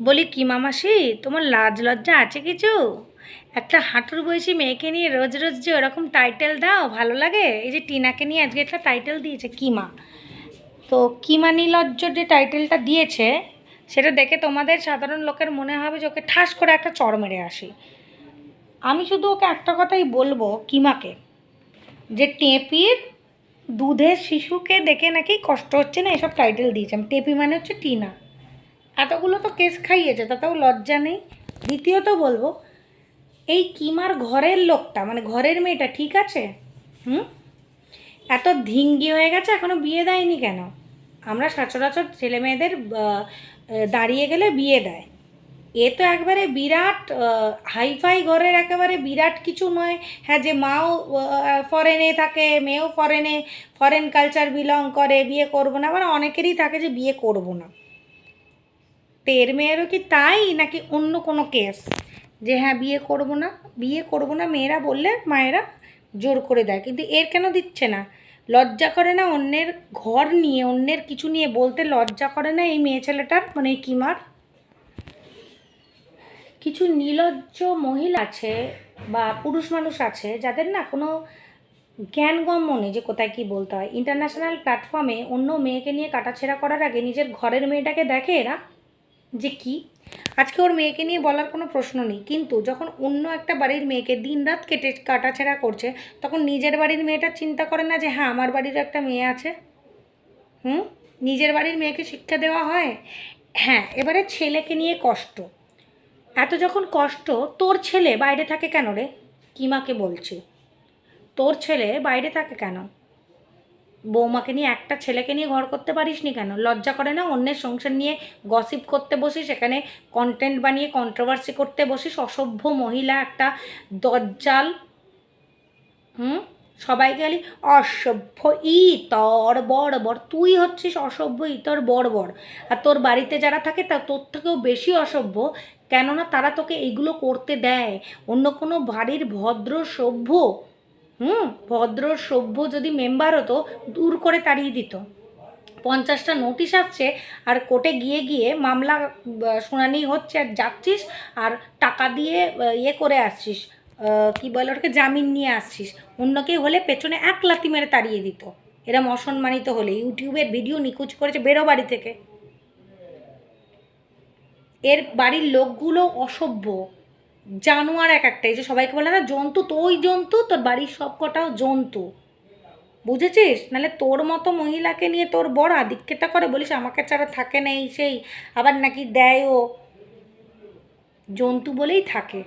বলি, কি মামাসি, তোমার লাজ লজ্জা আছে কিছু? একটা হাঁটুর বয়সী মেয়েকে নিয়ে রোজ রোজ যে ওরকম টাইটেল দাও, ভালো লাগে? এই যে টিনাকে নিয়ে আজকে একটা টাইটেল দিয়েছে, কিমা। তো কিমা নিলজ্জ যে টাইটেলটা দিয়েছে, সেটা দেখে তোমাদের সাধারণ লোকের মনে হবে যে ওকে ঠাস করে একটা চড় মেরে আসি। আমি শুধু ওকে একটা কথাই বলব, কিমাকে, যে টেপির দুধের শিশুকে দেখে নাকি কষ্ট হচ্ছে না এসব টাইটেল দিয়েছে। টেপি মানে হচ্ছে টিনা। এতগুলো তো কেস খাইয়েছে, তাতেও লজ্জা নেই। দ্বিতীয়ত বলব, এই কিমার ঘরের লোকটা মানে ঘরের মেয়েটা, ঠিক আছে? হুম? এত ধিঙ্গি হয়ে গেছে, এখনও বিয়ে দেয়নি কেন? আমরা সচরাচর ছেলে মেয়েদের দাঁড়িয়ে গেলে বিয়ে দেয়। এ তো একবারে বিরাট হাইফাই ঘরের একেবারে বিরাট কিছু নয়। হ্যাঁ যে মাও ফরেনে থাকে, মেয়েও ফরেনে, ফরেন কালচার বিলং করে, বিয়ে করব না, আবার অনেকেরই থাকে যে বিয়ে করব না। তো এর মেয়েরও কি তাই নাকি অন্য কোনো কেস? যে হ্যাঁ বিয়ে করব না, বিয়ে করব না, মেয়েরা বললে মায়েরা জোর করে দেয়। কিন্তু এর কেন দিচ্ছে না? লজ্জা করে না অন্যের ঘর নিয়ে, অন্যের কিছু নিয়ে বলতে লজ্জা করে না এই মেয়ে ছেলেটার মানে কিমার? কিছু নিলজ্জ মহিলা আছে বা পুরুষ মানুষ আছে, যাদের না কোনো জ্ঞানগম্য নেই, যে কোথায় কী বলতে হয়। ইন্টারন্যাশনাল প্ল্যাটফর্মে অন্য মেয়েকে নিয়ে কাটাছেড়া করার আগে নিজের ঘরের মেয়েটাকে দেখে এরা যে কি? আজকে ওর মেয়েকে নিয়ে বলার কোনো প্রশ্ন নেই। কিন্তু যখন অন্য একটা বাড়ির মেয়েকে দিন রাত কেটে কাটাছেড়া করছে, তখন নিজের বাড়ির মেয়েটা চিন্তা করে না যে হ্যাঁ আমার বাড়ির একটা মেয়ে আছে। হুম? নিজের বাড়ির মেয়েকে শিক্ষা দেওয়া হয়? হ্যাঁ এবারে ছেলেকে নিয়ে কষ্ট। এত যখন কষ্ট, তোর ছেলে বাইরে থাকে কেন রে? কিমাকে বলছি? তোর ছেলে বাইরে থাকে কেন? বৌমাকে নিয়ে, একটা ছেলেকে নিয়ে ঘর করতে পারিস নি কেন? লজ্জা করে না? অন্যের সংসার নিয়ে গসিপ করতে বসিস? সেখানে কন্টেন্ট বানিয়ে কন্ট্রোভার্সি করতে বসিস? অসভ্য মহিলা, একটা দজ্জাল, হুম? সবাই গেলি অসভ্য ই তর বড়। তুই হচ্ছিস অসভ্য ইতর বড় আর তোর বাড়িতে যারা থাকে, তা তোর থেকেও বেশি অসভ্য। কেননা তারা তোকে এইগুলো করতে দেয়। অন্য কোনো বাড়ির ভদ্র সভ্য হুম, ভদ্র সভ্য যদি মেম্বার হতো, দূর করে তাড়িয়ে দিত। পঞ্চাশটা নোটিশ আসছে, আর কোর্টে গিয়ে গিয়ে মামলা শুনানি হচ্ছে, আর যাচ্ছিস, আর টাকা দিয়ে ইয়ে করে আসছিস কি বলে ওটাকে, জামিন নিয়ে আসছিস। অন্য কেউ হলে পেছনে এক লাথি মেরে তাড়িয়ে দিত। এরম অসম্মানিত হলে। ইউটিউবের ভিডিও নিখোঁজ করেছে বেরো বাড়ি থেকে। এর বাড়ির লোকগুলো অসভ্য। জানোয়ার এক একটা, এই যে সবাইকে বলে না, জন্তু, তোই জন্তু, তোর বাড়ির সব কটাও জন্তু। বুঝেছিস? নাহলে তোর মতো মহিলাকে নিয়ে তোর বড় আদিক্ষেতা করে বলিস, আমাকে ছাড়া থাকে না এই সেই, আবার নাকি দেয়ও। জন্তু বলেই থাকে।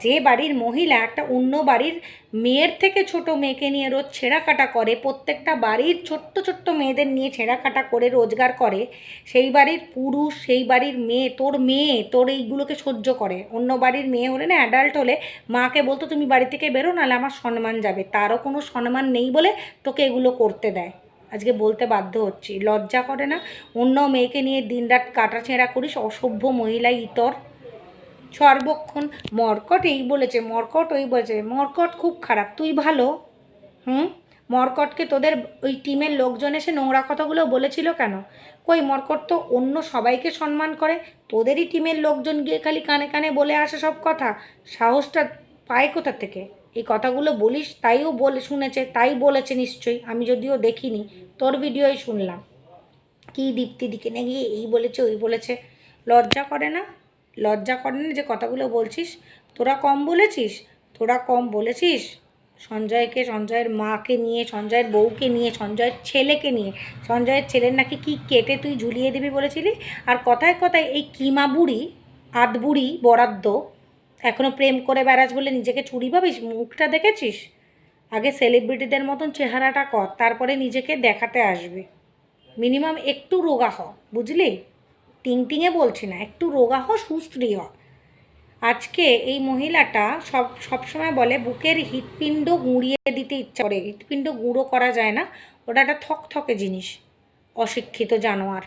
যে বাড়ির মহিলা একটা অন্য বাড়ির মেয়ের থেকে ছোট মেয়েকে নিয়ে রোজ ছেঁড়া কাটা করে, প্রত্যেকটা বাড়ির ছোট্ট ছোট্ট মেয়েদের নিয়ে ছেঁড়া কাটা করে, রোজগার করে, সেই বাড়ির পুরুষ, সেই বাড়ির মেয়ে, তোর মেয়ে, তোর এইগুলোকে সহ্য করে। অন্য বাড়ির মেয়ে হলে না অ্যাডাল্ট হলে মাকে বলতো, তুমি বাড়ি থেকে বেরো, নাহলে আমার সম্মান যাবে। তারও কোনো সম্মান নেই বলে তোকে এগুলো করতে দেয়। আজকে বলতে বাধ্য হচ্ছি। লজ্জা করে না? অন্য মেয়েকে নিয়ে দিনরাত কাটা ছেঁড়া করিস, অসভ্য মহিলা ইতর। সর্বক্ষণ মর্কট এই বলেছে মর্কট ওই বলেছে, মর্কট খুব খারাপ, তুই ভালো? হুম? মর্কটকে তোদের ওই টিমের লোকজন এসে নোংরা কথাগুলো বলেছিল কেন? কই, মর্কট তো অন্য সবাইকে সম্মান করে, তোদেরই টিমের লোকজন গিয়ে খালি কানে কানে বলে আসে সব কথা। সাহসটা পায় কোথা থেকে? এই কথাগুলো বলিস, তাইও বলে, শুনেছে, তাই বলেছে নিশ্চয়ই, আমি যদিও দেখিনি, তোর ভিডিওই শুনলাম। কী দীপ্তি দিকে গিয়ে এই বলেছে, ওই বলেছে, লজ্জা করে না? লজ্জা করে না যে কথাগুলো বলছিস? তোরা কম বলেছিস? তোরা কম বলেছিস? সঞ্জয়কে, সঞ্জয়ের মাকে নিয়ে, সঞ্জয়ের বউকে নিয়ে, সঞ্জয়ের ছেলেকে নিয়ে, সঞ্জয়ের ছেলের নাকি কি কেটে তুই ঝুলিয়ে দিবি বলেছিলি? আর কথায় কথায় এই কিমা বুড়ি, আধ বুড়ি, বরাদ্দ এখনও প্রেম করে বেড়াস বলে নিজেকে চুরি ভাবিস? মুখটা দেখেছিস? আগে সেলিব্রিটিদের মতন চেহারাটা কর, তারপরে নিজেকে দেখাতে আসবে। মিনিমাম একটু রোগা হ, বুঝলি? টিংটিংয়ে বলছি না, একটু রোগা হ সুস্ত্রী হ আজকে এই মহিলাটা সব সবসময় বলে, বুকের হৃৎপিণ্ড গুঁড়িয়ে দিতে ইচ্ছা করে, হৃৎপিণ্ড গুঁড়ো করা যায় না, ওটা একটা থকথকে জিনিস, অশিক্ষিত জানোয়ার।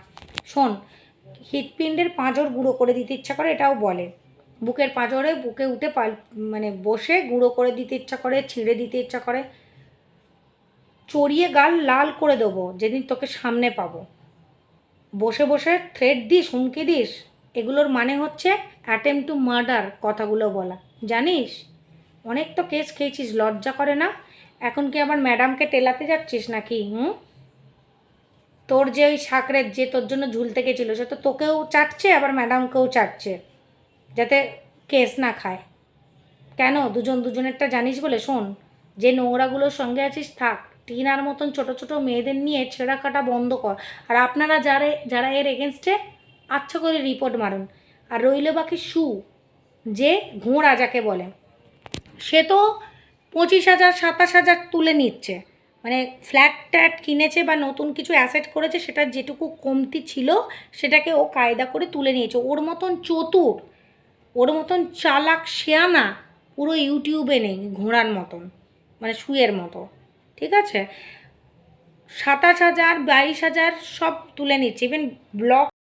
শোন, হৃৎপিণ্ডের পাঁজর গুঁড়ো করে দিতে ইচ্ছা করে, এটাও বলে। বুকের পাঁজরে বুকে উঠে পাল মানে বসে গুঁড়ো করে দিতে ইচ্ছা করে, ছিঁড়ে দিতে ইচ্ছা করে। চড়িয়ে গাল লাল করে দেবো, যেদিন তোকে সামনে পাবো। বসে বসে থ্রেড দিস, হুমকি দিস, এগুলোর মানে হচ্ছে অ্যাটেম্প টু মার্ডার কথাগুলো বলা। জানিস? অনেক তো কেস খেয়েছিস, লজ্জা করে না? এখন কি আবার ম্যাডামকে টেলাতে যাচ্ছিস নাকি, হুম? তোর যে ওই সাকরের যে তোর জন্য ঝুলতে গেছিল, সে তো তোকেও চাটছে, আবার ম্যাডামকেও চাটছে, যাতে কেস না খায়। কেন? দুজন দুজনেরটা জানিস বলে, শোন, যে নোংরাগুলোর সঙ্গে আছিস, থাক। টিনার মতন ছোট ছোট মেয়েদের নিয়ে ছেঁড়া কাটা বন্ধ কর। আর আপনারা যারা যারা এর এগেনস্টে আচ্ছা করে রিপোর্ট মারুন। আর রইল বাকি সু, যে ঘোড়া যাকে বলে। সে তো পঁচিশ হাজার, সাতাশ হাজার তুলে নিচ্ছে। মানে ফ্ল্যাট ট্যাট কিনেছে বা নতুন কিছু অ্যাসেট করেছে, সেটার যেটুকু কমতি ছিল, সেটাকে ও কায়দা করে তুলে নিয়েছে। ওর মতন চতুর, ওর মতন চালাক শেয়ানা পুরো ইউটিউবে নেই, ঘোড়ার মতন মানে শুয়ের মতো। ঠিক আছে? সাতাশ হাজার বাইশ হাজার সব তুলে নিচ্ছে। Even blog